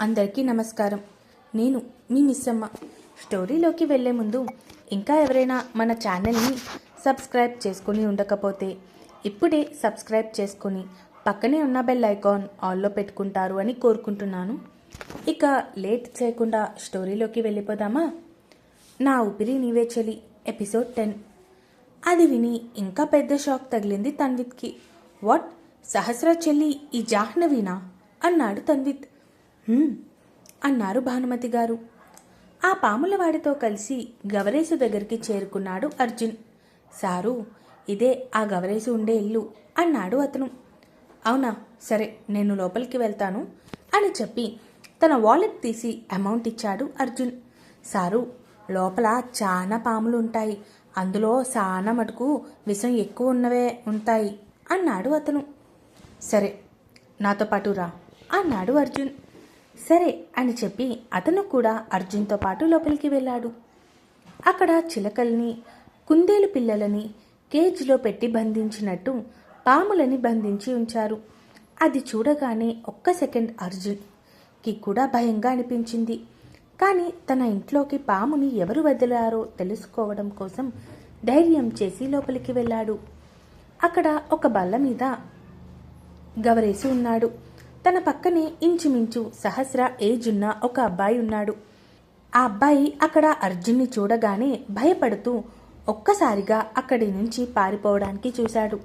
అందరికీ నమస్కారం. నేను మీ మిస్సమ్మ. స్టోరీలోకి వెళ్ళే ముందు ఇంకా ఎవరైనా మన ఛానల్ని సబ్స్క్రైబ్ చేసుకుని ఉండకపోతే ఇప్పుడే సబ్స్క్రైబ్ చేసుకుని పక్కనే ఉన్న బెల్ ఐకాన్ ఆల్లో పెట్టుకుంటారు అని కోరుకుంటున్నాను. ఇక లేట్ చేయకుండా స్టోరీలోకి వెళ్ళిపోదామా? నా ఊపిరి నీవే చెలి. Episode ten. అది విని ఇంకా పెద్ద షాక్ తగిలింది తన్విత్కి. వాట్? సహస్ర చెల్లి ఈ జాహ్నవీనా? అన్నాడు తన్విత్. అన్నారు భానుమతి గారు. ఆ పాములవాడితో కలిసి గవరేసు దగ్గరికి చేరుకున్నాడు అర్జున్. సారు ఇదే ఆ గవరేసు ఉండే ఇల్లు అన్నాడు అతను. అవునా సరే నేను లోపలికి వెళ్తాను అని చెప్పి తన వాలెట్ తీసి అమౌంట్ ఇచ్చాడు అర్జున్. సారు లోపల చాలా పాములు ఉంటాయి. అందులో చాలా మటుకు విషం ఎక్కువ ఉన్నవే ఉంటాయి అన్నాడు అతను. సరే నాతో పాటు రా అన్నాడు అర్జున్. సరే అని చెప్పి అతను కూడా అర్జున్తో పాటు లోపలికి వెళ్ళాడు. అక్కడ చిలకల్ని కుందేలు పిల్లలని కేజ్లో పెట్టి బంధించినట్టు పాములని బంధించి ఉంచారు. అది చూడగానే ఒక్క సెకండ్ అర్జున్కి కూడా భయంగా అనిపించింది. కానీ తన ఇంట్లోకి పాముని ఎవరు వదిలారో తెలుసుకోవడం కోసం ధైర్యం చేసి లోపలికి వెళ్ళాడు. అక్కడ ఒక బల్ల మీద గవరేసి ఉన్నాడు. తన పక్కనే ఇంచుమించు సహస్ర ఏజ్ ఉన్న ఒక అబ్బాయి ఉన్నాడు. ఆ అబ్బాయి అక్కడ అర్జున్ని చూడగానే భయపడుతూ ఒక్కసారిగా అక్కడి నుంచి పారిపోవడానికి చూశాడు.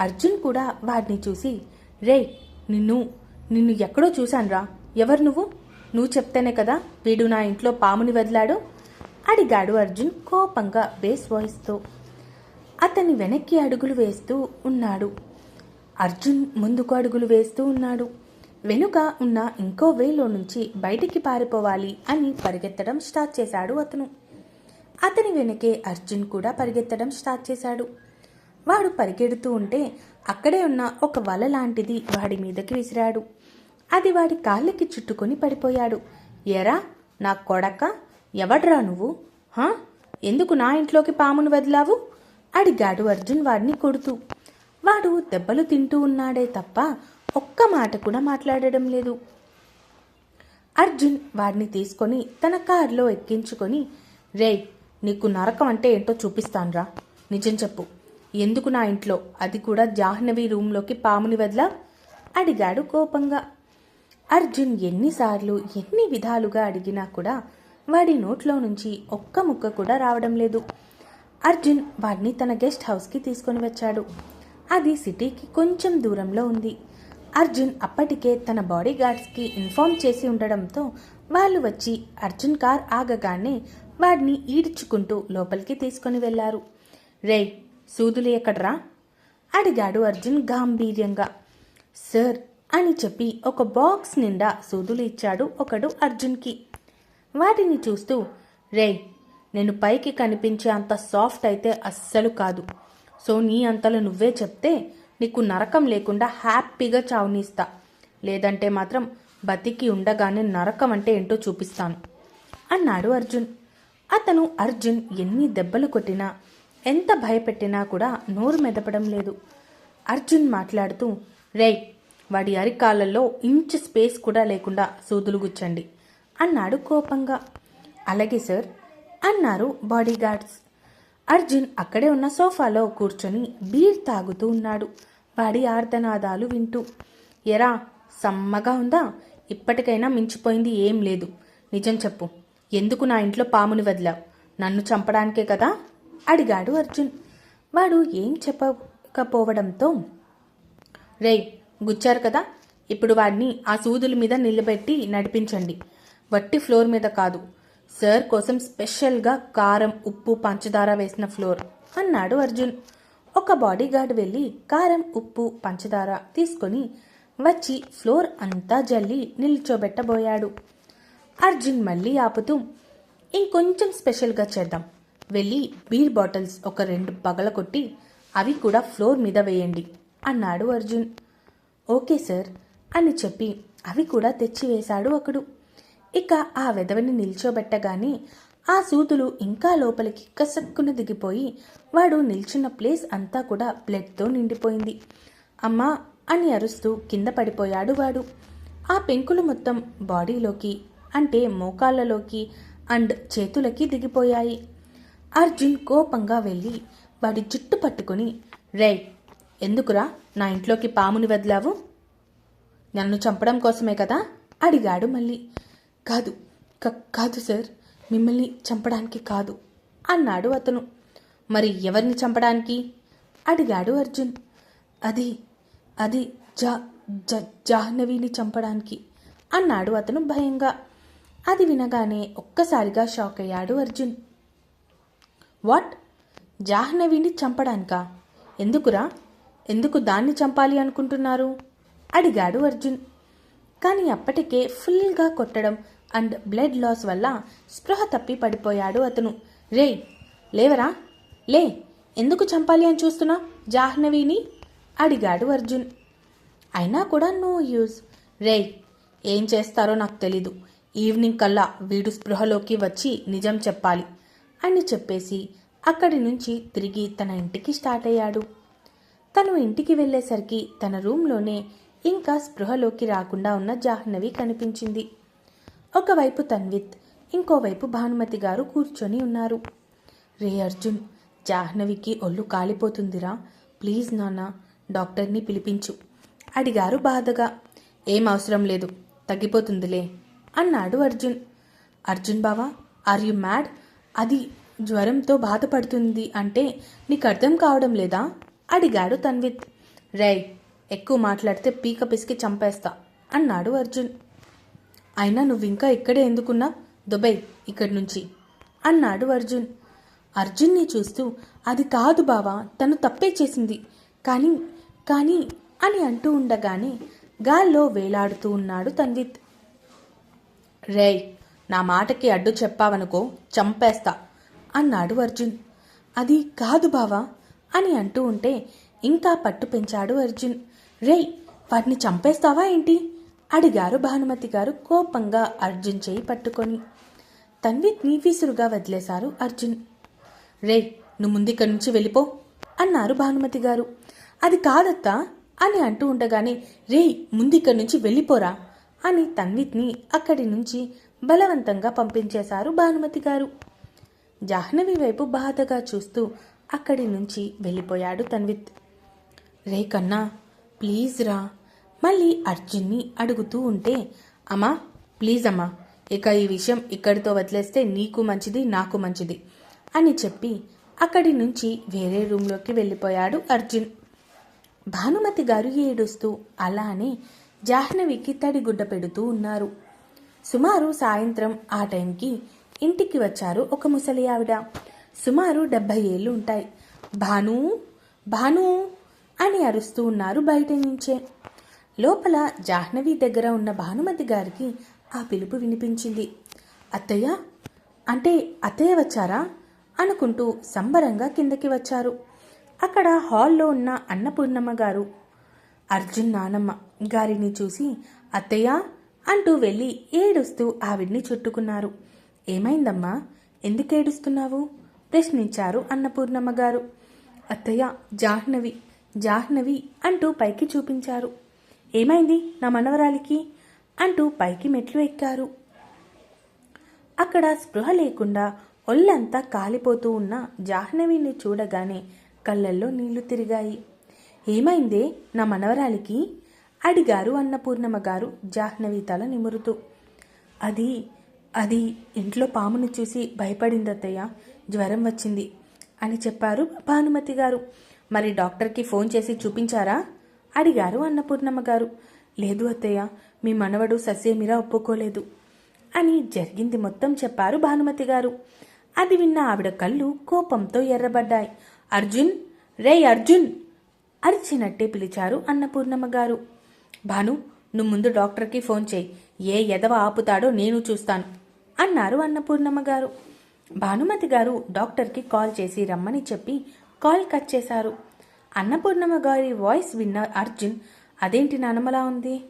అర్జున్ కూడా వాడిని చూసి రే నిన్ను నిన్ను ఎక్కడో చూశాన్రా. ఎవరు నువ్వు? నువ్వు చెప్తేనే కదా వీడు నా ఇంట్లో పాముని వదిలాడు? అడిగాడు అర్జున్ కోపంగా బేస్ వాయిస్తో. అతని వెనక్కి అడుగులు వేస్తూ ఉన్నాడు. అర్జున్ ముందుకు అడుగులు వేస్తూ ఉన్నాడు. వెనుక ఉన్న ఇంకో వేలో నుంచి బయటికి పారిపోవాలి అని పరిగెత్తడం స్టార్ట్ చేశాడు అతను. అతని వెనకే అర్జున్ కూడా పరిగెత్తడం స్టార్ట్ చేశాడు. వాడు పరిగెడుతూ ఉంటే అక్కడే ఉన్న ఒక వల లాంటిది వాడి మీదకి విసిరాడు. అది వాడి కాళ్ళకి చుట్టుకొని పడిపోయాడు. ఎరా నా కొడక ఎవడ్రా నువ్వు? హా? ఎందుకు నా ఇంట్లోకి పామును వదిలావు? అడిగాడు అర్జున్ వాడిని కొడుతూ. వాడు దెబ్బలు తింటూ ఉన్నాడే తప్ప ఒక్క మాట కూడా మాట్లాడడం లేదు. అర్జున్ వాడిని తీసుకొని తన కారులో ఎక్కించుకొని రే నీకు నరకం అంటే ఏంటో చూపిస్తాన్రా. నిజం చెప్పు. ఎందుకు నా ఇంట్లో? అది కూడా జాహ్నవి రూమ్లోకి పాముని వదిలా? అడిగాడు కోపంగా. అర్జున్ ఎన్నిసార్లు ఎన్ని విధాలుగా అడిగినా కూడా వాడి నోట్లో నుంచి ఒక్క ముక్క కూడా రావడం లేదు. అర్జున్ వాడిని తన గెస్ట్ హౌస్కి తీసుకొని వచ్చాడు. అది సిటీకి కొంచెం దూరంలో ఉంది. అర్జున్ అప్పటికే తన బాడీ గార్డ్స్కి ఇన్ఫార్మ్ చేసి ఉండడంతో వాళ్ళు వచ్చి అర్జున్ కార్ ఆగగానే వాడిని ఈడ్చుకుంటూ లోపలికి తీసుకొని వెళ్ళారు రేయ్ సూదులు ఎక్కడ్రా? అడిగాడు అర్జున్ గాంభీర్యంగా. సార్ అని చెప్పి ఒక బాక్స్ నిండా సూదులు ఇచ్చాడు ఒకడు అర్జున్కి. వాటిని చూస్తూ రేయ్ నేను పైకి కనిపించే అంత సాఫ్ట్ అయితే అస్సలు కాదు. సో నీ అంతలో నువ్వే చెప్తే నీకు నరకం లేకుండా హ్యాపీగా చావునిస్తా. లేదంటే మాత్రం బతికి ఉండగానే నరకం అంటే ఏంటో చూపిస్తాను. అన్నాడు అర్జున్. అతను అర్జున్ ఎన్ని దెబ్బలు కొట్టినా ఎంత భయపెట్టినా కూడా నోరు మెదపడం లేదు. అర్జున్ మాట్లాడుతూ రే వాడి అరికాలల్లో ఇంచు స్పేస్ కూడా లేకుండా సూదులు గుచ్చండి అన్నాడు కోపంగా. అలాగే సార్ అన్నారు బాడీగార్డ్స్. అర్జున్ అక్కడే ఉన్న సోఫాలో కూర్చొని బీర్ తాగుతూ ఉన్నాడు. వాడి ఆర్తనాదాలు వింటూ. ఎరా సమ్మగా ఉందా? ఇప్పటికైనా మించిపోయింది ఏం లేదు. నిజం చెప్పు. ఎందుకు నా ఇంట్లో పాముని వదిలావు? నన్ను చంపడానికే కదా? అడిగాడు అర్జున్. వాడు ఏం చెప్పకపోవడంతో రేయ్ గుచ్చారు కదా? ఇప్పుడు వాడిని ఆ సూదుల మీద నిలబెట్టి నడిపించండి. వట్టి ఫ్లోర్ మీద కాదు. సార్ కోసం స్పెషల్గా కారం ఉప్పు పంచదార వేసిన ఫ్లోర్ అన్నాడు అర్జున్. ఒక బాడీగార్డ్ వెళ్ళి కారం ఉప్పు పంచదార తీసుకొని వచ్చి ఫ్లోర్ అంతా జల్లి నిల్చోబెట్టబోయాడు. అర్జున్ మళ్ళీ ఆపుతూ ఇంకొంచెం స్పెషల్గా చేద్దాం. వెళ్ళి బీర్ బాటిల్స్ ఒక రెండు పగలకొట్టి అవి కూడా ఫ్లోర్ మీద వేయండి అన్నాడు అర్జున్. ఓకే సార్ అని చెప్పి అవి కూడా తెచ్చివేశాడు ఒకడు ఇక ఆ వెధవని నిల్చోబెట్టగానే ఆ సూదులు ఇంకా లోపలికి కసక్కున దిగిపోయి వాడు నిల్చున్న ప్లేస్ అంతా కూడా బ్లడ్తో నిండిపోయింది. అమ్మా! అని అరుస్తూ కింద పడిపోయాడు వాడు. ఆ పెంకులు మొత్తం బాడీలోకి అంటే మోకాళ్ళలోకి అండ్ చేతులకి దిగిపోయాయి. అర్జున్ కోపంగా వెళ్ళి వాడి జుట్టు పట్టుకొని రే ఎందుకురా నా ఇంట్లోకి పాముని వదిలావు? నన్ను చంపడం కోసమే కదా? అడిగాడు మళ్ళీ. కాదు క- కాదు సార్. మిమ్మల్ని చంపడానికి కాదు అన్నాడు అతను. మరి ఎవరిని చంపడానికి? అడిగాడు అర్జున్. అది అది జా జ జాహ్నవిని చంపడానికి అన్నాడు అతను భయంగా. అది వినగానే ఒక్కసారిగా షాక్ అయ్యాడు అర్జున్. వాట్? జాహ్నవిని చంపడానికా? ఎందుకురా? ఎందుకు దాన్ని చంపాలి అనుకుంటున్నారు? అడిగాడు అర్జున్. కానీ అప్పటికే ఫుల్గా కొట్టడం అండ్ బ్లడ్ లాస్ వల్ల స్పృహ తప్పి పడిపోయాడు అతను. రే లేవరా? లే ఎందుకు చంపాలి అని చూస్తున్నా? జాహ్నవిని? అడిగాడు అర్జున్. అయినా కూడా నో యూజ్. రే ఏం చేస్తారో నాకు తెలీదు. ఈవినింగ్ కల్లా వీడు స్పృహలోకి వచ్చి నిజం చెప్పాలి అని చెప్పేసి అక్కడి నుంచి తిరిగి తన ఇంటికి స్టార్ట్ అయ్యాడు. తను ఇంటికి వెళ్ళేసరికి తన రూమ్లోనే ఇంకా స్పృహలోకి రాకుండా ఉన్న జాహ్నవి కనిపించింది. ఒకవైపు తన్విత్ ఇంకోవైపు భానుమతి గారు కూర్చొని ఉన్నారు. రే అర్జున్ జాహ్నవికి ఒళ్ళు కాలిపోతుందిరా. ప్లీజ్ నాన్న డాక్టర్ని పిలిపించు. అడిగారు బాధగా. ఏం అవసరం లేదు తగ్గిపోతుందిలే అన్నాడు అర్జున్. అర్జున్ బావా ఆర్ యు మ్యాడ్? అది జ్వరంతో బాధపడుతుంది అంటే నీకు అర్థం కావడం లేదా? అడిగాడు తన్విత్. రేయ్ ఎక్కువ మాట్లాడితే పీక పిసికి చంపేస్తా అన్నాడు అర్జున్. అయినా నువ్వు ఇంకా ఇక్కడే ఎందుకున్నా? దుబాయ్ ఇక్కడి నుంచి. అన్నాడు అర్జున్. అర్జున్ని చూస్తూ అది కాదు బావా తను తప్పే చేసింది. కానీ కానీ అని అంటూ ఉండగానే గాల్లో వేలాడుతూ ఉన్నాడు తన్విత్ రేయ్ నా మాటకి అడ్డు చెప్పావనుకో చంపేస్తా అన్నాడు అర్జున్. అది కాదు బావా అని అంటూ ఉంటే ఇంకా పట్టు పెంచాడు అర్జున్. రేయ్ వాటిని చంపేస్తావా ఏంటి? అడిగారు భానుమతి గారు కోపంగా అర్జున్ చేయి పట్టుకొని. తన్విత్ని విసురుగా వదిలేశారు అర్జున్. రే నువ్వు ముందిక్కడి నుంచి వెళ్ళిపో అన్నారు భానుమతి గారు. అది కాదత్తా అని అంటూ ఉండగానే రేయ్ ముందిక్కడి నుంచి వెళ్ళిపోరా అని తన్విత్ని అక్కడి నుంచి బలవంతంగా పంపించేశారు భానుమతి గారు. జాహ్నవి వైపు బాధగా చూస్తూ అక్కడి నుంచి వెళ్ళిపోయాడు తన్విత్. రే కన్నా ప్లీజ్ రా మళ్ళీ అర్జున్ని అడుగుతూ ఉంటే అమ్మా ప్లీజ్ అమ్మా ఇక ఈ విషయం ఇక్కడితో వదిలేస్తే నీకు మంచిది నాకు మంచిది అని చెప్పి అక్కడి నుంచి వేరే రూమ్లోకి వెళ్ళిపోయాడు అర్జున్. భానుమతి గారు ఏడుస్తూ అలానే జాహ్నవికి తడిగుడ్డ పెడుతూ ఉన్నారు. సుమారు సాయంత్రం ఆ టైంకి ఇంటికి వచ్చారు ఒక ముసలి ఆవిడ. సుమారు డెబ్బై ఏళ్ళు ఉంటాయి. భాను భాను అని అరుస్తూ ఉన్నారు బయట నుంచే. లోపల జాహ్నవి దగ్గర ఉన్న భానుమతి గారికి ఆ పిలుపు వినిపించింది. అత్తయ్య అంటే అత్తయ్య వచ్చారా? అనుకుంటూ సంబరంగా కిందకి వచ్చారు. అక్కడ హాల్లో ఉన్న అన్నపూర్ణమ్మ గారు అర్జున్ నానమ్మ గారిని చూసి అత్తయ్య అంటూ వెళ్ళి ఏడుస్తూ ఆవిడ్ని చుట్టుకున్నారు. ఏమైందమ్మా? ఎందుకు ఏడుస్తున్నావు? ప్రశ్నించారు అన్నపూర్ణమ్మ గారు. అత్తయ్య జాహ్నవి జాహ్నవి అంటూ పైకి చూపించారు. ఏమైంది నా మనవరాలికి? అంటూ పైకి మెట్లు ఎక్కారు. అక్కడ స్పృహ లేకుండా ఒళ్ళంతా కాలిపోతూ ఉన్న జాహ్నవిని చూడగానే కళ్ళల్లో నీళ్ళు తిరిగాయి. ఏమైందే నా మనవరాలికి? అడిగారు అన్నపూర్ణమ్మ గారు జాహ్నవి తల నిమురుతూ. అది అది ఇంట్లో పామును చూసి భయపడిందత్తయ్య జ్వరం వచ్చింది అని చెప్పారు భానుమతి గారు మరి డాక్టర్కి ఫోన్ చేసి చూపించారా? అడిగారు అన్నపూర్ణమ్మ గారు. లేదు అత్తయ్య మీ మనవడు ససేమిరా ఒప్పుకోలేదు అని జరిగింది మొత్తం చెప్పారు భానుమతి గారు. అది విన్న ఆవిడ కళ్ళు కోపంతో ఎర్రబడ్డాయి. అర్జున్ రే అర్జున్ అరిచినట్టే పిలిచారు అన్నపూర్ణమ్మ గారు. భాను నువ్వు ముందు డాక్టర్కి ఫోన్ చేయి. ఏ ఎదవ ఆపుతాడో నేను చూస్తాను అన్నారు అన్నపూర్ణమ్మ గారు. భానుమతి గారు డాక్టర్కి కాల్ చేసి రమ్మని చెప్పి కాల్ కట్ చేశారు. అన్నపూర్ణమ్మ గారి వాయిస్ విన్న అర్జున్ అదేంటి నానమ్మలా ఉంది?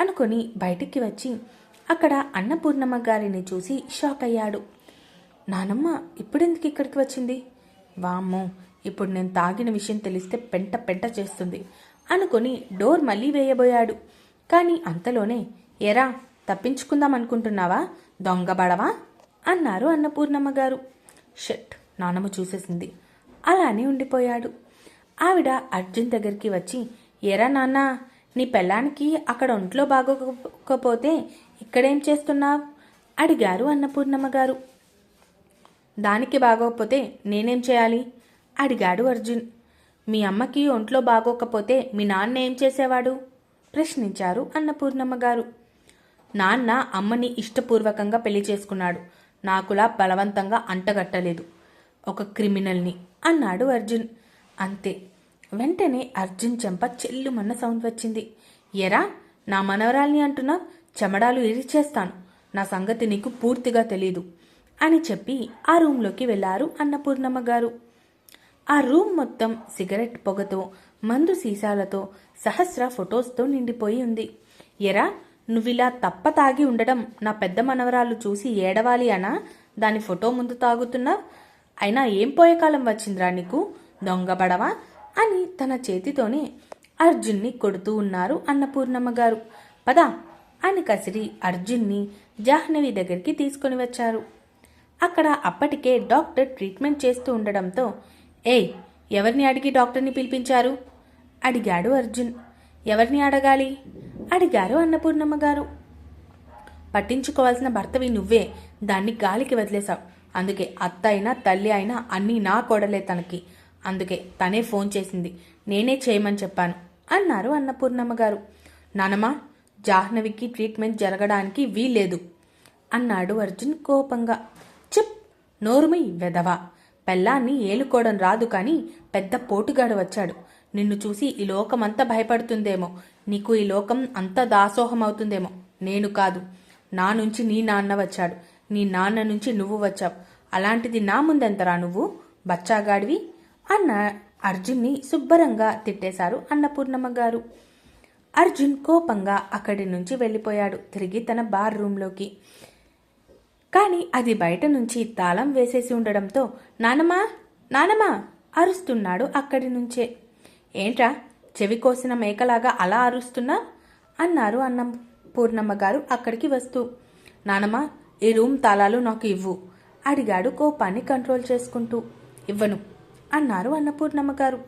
అనుకుని బయటికి వచ్చి అక్కడ అన్నపూర్ణమ్మ గారిని చూసి షాక్ అయ్యాడు. నానమ్మ ఇప్పుడెందుకు ఇక్కడికి వచ్చింది? వామ్మో ఇప్పుడు నేను తాగిన విషయం తెలిస్తే పెంట పెంట చేస్తుంది అనుకొని డోర్ మళ్ళీ వేయబోయాడు. కానీ అంతలోనే ఎరా తప్పించుకుందాం అనుకుంటున్నావా? దొంగబడవా అన్నారు అన్నపూర్ణమ్మ గారు. షట్ నానమ్మ చూసేసింది. అలానే ఉండిపోయాడు. ఆవిడ అర్జున్ దగ్గరికి వచ్చి ఎరా నాన్న నీ పెళ్ళానికి అక్కడ ఒంట్లో బాగోకపోతే ఇక్కడేం చేస్తున్నావు? అడిగారు అన్నపూర్ణమ్మ గారు. దానికి బాగోకపోతే నేనేం చేయాలి? అడిగాడు అర్జున్. మీ అమ్మకి ఒంట్లో బాగోకపోతే మీ నాన్న ఏం చేసేవాడు? ప్రశ్నించారు అన్నపూర్ణమ్మ గారు. నాన్న అమ్మని ఇష్టపూర్వకంగా పెళ్ళి చేసుకున్నాడు. నాకులా బలవంతంగా అంటగట్టలేదు. ఒక క్రిమినల్ని అన్నాడు అర్జున్. అంతే. వెంటనే అర్జున్ చెంప చెల్లుమన్న సౌండ్ వచ్చింది. ఎరా నా మనవరాల్ని అంటున్నా? చెమడాలు ఇరిచేస్తాను. నా సంగతి నీకు పూర్తిగా తెలీదు అని చెప్పి ఆ రూంలోకి వెళ్ళారు అన్నపూర్ణమ్మ గారు. ఆ రూమ్ మొత్తం సిగరెట్ పొగతో మందు సీసాలతో సహస్ర ఫొటోస్తో నిండిపోయి ఉంది. ఎరా నువ్విలా తప్ప తాగి ఉండడం నా పెద్ద మనవరాలు చూసి ఏడవాలి అనా? దాని ఫోటో ముందు తాగుతున్నా? అయినా ఏం పోయే కాలం వచ్చిందిరా నీకు? దొంగబడవా అని తన చేతితోనే అర్జున్ని కొడుతూ ఉన్నారు అన్నపూర్ణమ్మ గారు. పదా అని కసిరి అర్జున్ని జాహ్నవి దగ్గరికి తీసుకొని వచ్చారు. అక్కడ అప్పటికే డాక్టర్ ట్రీట్మెంట్ చేస్తూ ఉండడంతో ఏయ్ ఎవరిని అడిగి డాక్టర్ని పిలిపించారు? అడిగాడు అర్జున్. ఎవరిని అడగాలి? అడిగారు అన్నపూర్ణమ్మ గారు. పట్టించుకోవాల్సిన భర్తవి నువ్వే. దాన్ని గాలికి వదిలేశావు. అందుకే అత్త అయినా తల్లి అయినా అన్నీ నా కొడలే తనకి. అందుకే తనే ఫోన్ చేసింది. నేనే చేయమని చెప్పాను అన్నారు అన్నపూర్ణమ్మ గారు. నానమ్మ జాహ్నవికి ట్రీట్మెంట్ జరగడానికి వీలేదు అన్నాడు అర్జున్ కోపంగా. చిప్ నోరుమి వెదవా పెళ్ళాన్ని ఏలుకోవడం రాదు కానీ పెద్ద పోటుగాడు వచ్చాడు. నిన్ను చూసి ఈ లోకమంతా భయపడుతుందేమో. నీకు ఈ లోకం అంత దాసోహం అవుతుందేమో నేను కాదు. నా నుంచి నీ నాన్న వచ్చాడు. నీ నాన్న నుంచి నువ్వు వచ్చావు. అలాంటిది నా ముందెంతరా నువ్వు? బచ్చాగాడివి? అన్న అర్జున్ని శుభ్రంగా తిట్టేశారు అన్నపూర్ణమ్మ గారు. అర్జున్ కోపంగా అక్కడి నుంచి వెళ్ళిపోయాడు తిరిగి తన బార్ రూంలోకి కానీ అది బయట నుంచి తాళం వేసేసి ఉండడంతో నానమ్మా నానమ్మా అరుస్తున్నాడు అక్కడి నుంచే. ఏంట్రా చెవి కోసిన మేకలాగా అలా అరుస్తున్నా? అన్నారు అన్నం పూర్ణమ్మ గారు అక్కడికి వస్తూ. నానమ్మ ఈ రూమ్ తాళాలు నాకు ఇవ్వు అడిగాడు కోపాన్ని కంట్రోల్ చేసుకుంటూ. ఇవ్వను అన్నారు అన్నపూర్ణమ్మ గారు.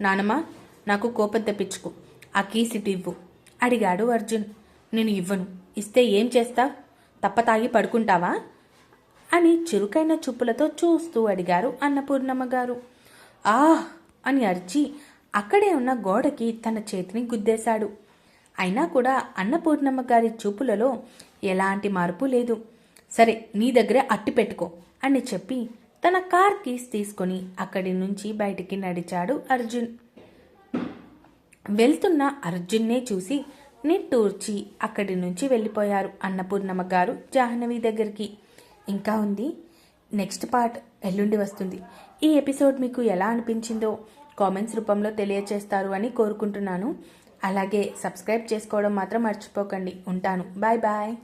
నానమ్మ నాకు కోపం తెప్పించుకు. ఆ కీసిటి ఇవ్వు అడిగాడు అర్జున్. నేను ఇవ్వను. ఇస్తే ఏం చేస్తా? తప్ప తాగి పడుకుంటావా? అని చురుకైన చూపులతో చూస్తూ అడిగారు అన్నపూర్ణమ్మ గారు. ఆహ్ అని అరిచి అక్కడే ఉన్న గోడకి తన చేతిని గుద్దేశాడు. అయినా కూడా అన్నపూర్ణమ్మ గారి చూపులలో ఎలాంటి మార్పు లేదు. సరే నీ దగ్గరే అట్టి పెట్టుకో అని చెప్పి తన కార్ కీస్ తీసుకొని అక్కడి నుంచి బయటికి నడిచాడు అర్జున్. వెళ్తున్న అర్జున్నే చూసి నిట్టూర్చి అక్కడి నుంచి వెళ్ళిపోయారు అన్నపూర్ణమ్మ గారు జాహ్నవి దగ్గరికి. ఇంకా ఉంది. నెక్స్ట్ పార్ట్ ఎల్లుండి వస్తుంది. ఈ ఎపిసోడ్ మీకు ఎలా అనిపించిందో కామెంట్స్ రూపంలో తెలియచేస్తారు అని కోరుకుంటున్నాను. అలాగే సబ్స్క్రైబ్ చేసుకోవడం మాత్రం మర్చిపోకండి. ఉంటాను. Bye bye.